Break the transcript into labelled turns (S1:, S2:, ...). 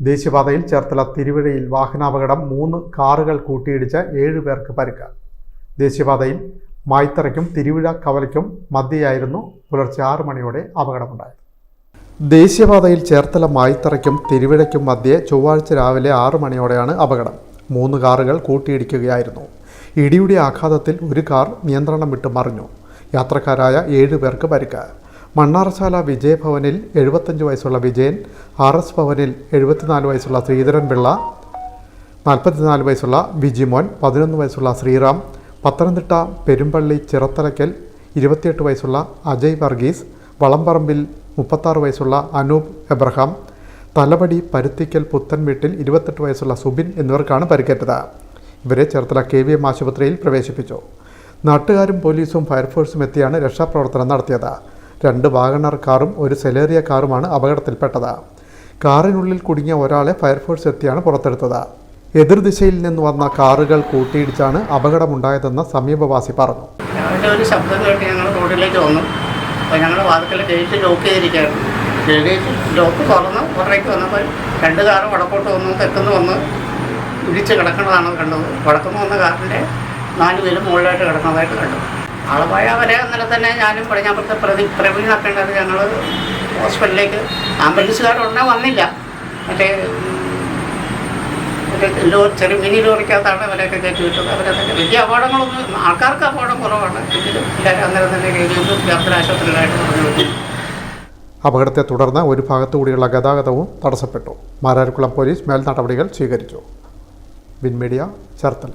S1: ദേശീയപാതയിൽ ചേർത്തല തിരുവഴയിൽ വാഹനാപകടം മൂന്ന് കാറുകൾ കൂട്ടിയിടിച്ച് ഏഴ് പേർക്ക് പരിക്ക്. ദേശീയപാതയിൽ മായ്ത്തറയ്ക്കും തിരുവിഴ കവലയ്ക്കും മധ്യയായിരുന്നു പുലർച്ചെ ആറു മണിയോടെ അപകടമുണ്ടായത്. ദേശീയപാതയിൽ ചേർത്തല മായ്ത്തറയ്ക്കും തിരുവിഴയ്ക്കും മധ്യേ ചൊവ്വാഴ്ച രാവിലെ ആറു മണിയോടെയാണ് അപകടം. മൂന്ന് കാറുകൾ കൂട്ടിയിടിക്കുകയായിരുന്നു. ഇടിയുടെ ആഘാതത്തിൽ ഒരു കാർ നിയന്ത്രണം വിട്ട് മറിഞ്ഞു. യാത്രക്കാരായ ഏഴ് പേർക്ക് പരിക്ക്. മണ്ണാറശാല വിജയഭവനിൽ എഴുപത്തഞ്ച് വയസ്സുള്ള വിജയൻ ആർ എസ് ഭവനിൽ എഴുപത്തിനാല് വയസ്സുള്ള ശ്രീധരൻ പിള്ള നാൽപ്പത്തിനാല് വയസ്സുള്ള ബിജിമോൻ പതിനൊന്ന് വയസ്സുള്ള ശ്രീറാം പത്തനംതിട്ട പെരുമ്പള്ളി ചിറത്തലയ്ക്കൽ ഇരുപത്തിയെട്ട് വയസ്സുള്ള അജയ് വർഗീസ് വളംപറമ്പിൽ മുപ്പത്താറ് വയസ്സുള്ള അനൂപ് എബ്രഹാം തലപടി പരുത്തിക്കൽ പുത്തൻ വീട്ടിൽ ഇരുപത്തെട്ട് വയസ്സുള്ള സുബിൻ എന്നിവർക്കാണ് പരിക്കേറ്റത്. ഇവരെ ചേർത്തല കെ വി എം ആശുപത്രിയിൽ പ്രവേശിപ്പിച്ചു. നാട്ടുകാരും പോലീസും ഫയർഫോഴ്സും എത്തിയാണ് രക്ഷാപ്രവർത്തനം നടത്തിയത്. രണ്ട് വാഗണർ കാറും ഒരു സെലേറിയ കാറുമാണ് അപകടത്തിൽപ്പെട്ടത്. കാറിനുള്ളിൽ കുടുങ്ങിയ ഒരാളെ ഫയർഫോഴ്സ് എത്തിയാണ് പുറത്തെടുത്തത്. എതിർദിശയിൽ നിന്ന് വന്ന കാറുകൾ കൂട്ടിയിടിച്ചാണ് അപകടമുണ്ടായതെന്ന് സമീപവാസി പറഞ്ഞു.
S2: ഒരു ശബ്ദം കേട്ട് ഞങ്ങൾ റോഡിലേക്ക് വന്നു. അപ്പോൾ ഞങ്ങൾ വാതിക്കൽ ഗേറ്റ് ലോക്ക് ചെയ്തിരിക്കുകയായിരുന്നു. ഗേറ്റ് ലോക്ക് തുറന്ന് പുറത്തേക്ക് വന്നപ്പോൾ രണ്ട് കാറ് വടക്കോട്ട് വന്നു തെക്കുന്ന് വന്ന് ഇടിച്ച് കിടക്കുന്നതാണ് കണ്ടത്. വടക്കുന്ന് വന്ന കാറിന്റെ നാല് പേരും മുകളിലായിട്ട് കിടക്കുന്നതായിട്ട് കണ്ടു. ആളപായ വരെ അന്നേരം തന്നെ ഞാനും പടിഞ്ഞാപ്പുറത്തെ പ്രതി പ്രവീണാക്കേണ്ടത് ഞങ്ങൾ ഹോസ്പിറ്റലിലേക്ക് ആംബുലൻസുകാർ ഉടനെ വന്നില്ല. മറ്റേ മറ്റേ ലോറി ചെറിയ മിനി ലോറിക്കകത്താണ് അവരെയൊക്കെ കയറ്റി വിട്ടത്. അവരതൊക്കെ വലിയ അപകടങ്ങളൊന്നും ആൾക്കാർക്ക് അപകടം കുറവാണ്. എങ്കിലും അന്നേരം തന്നെ കഴിഞ്ഞു യാത്ര ആശുപത്രികളായിട്ട് പറഞ്ഞു വിട്ടു
S1: അപകടത്തെ തുടർന്ന് ഒരു ഭാഗത്തുകൂടിയുള്ള ഗതാഗതവും തടസ്സപ്പെട്ടു. മാരാരിക്കുളം പോലീസ് മേൽനടപടികൾ സ്വീകരിച്ചു. വിൻമീഡിയ ചേർത്തല.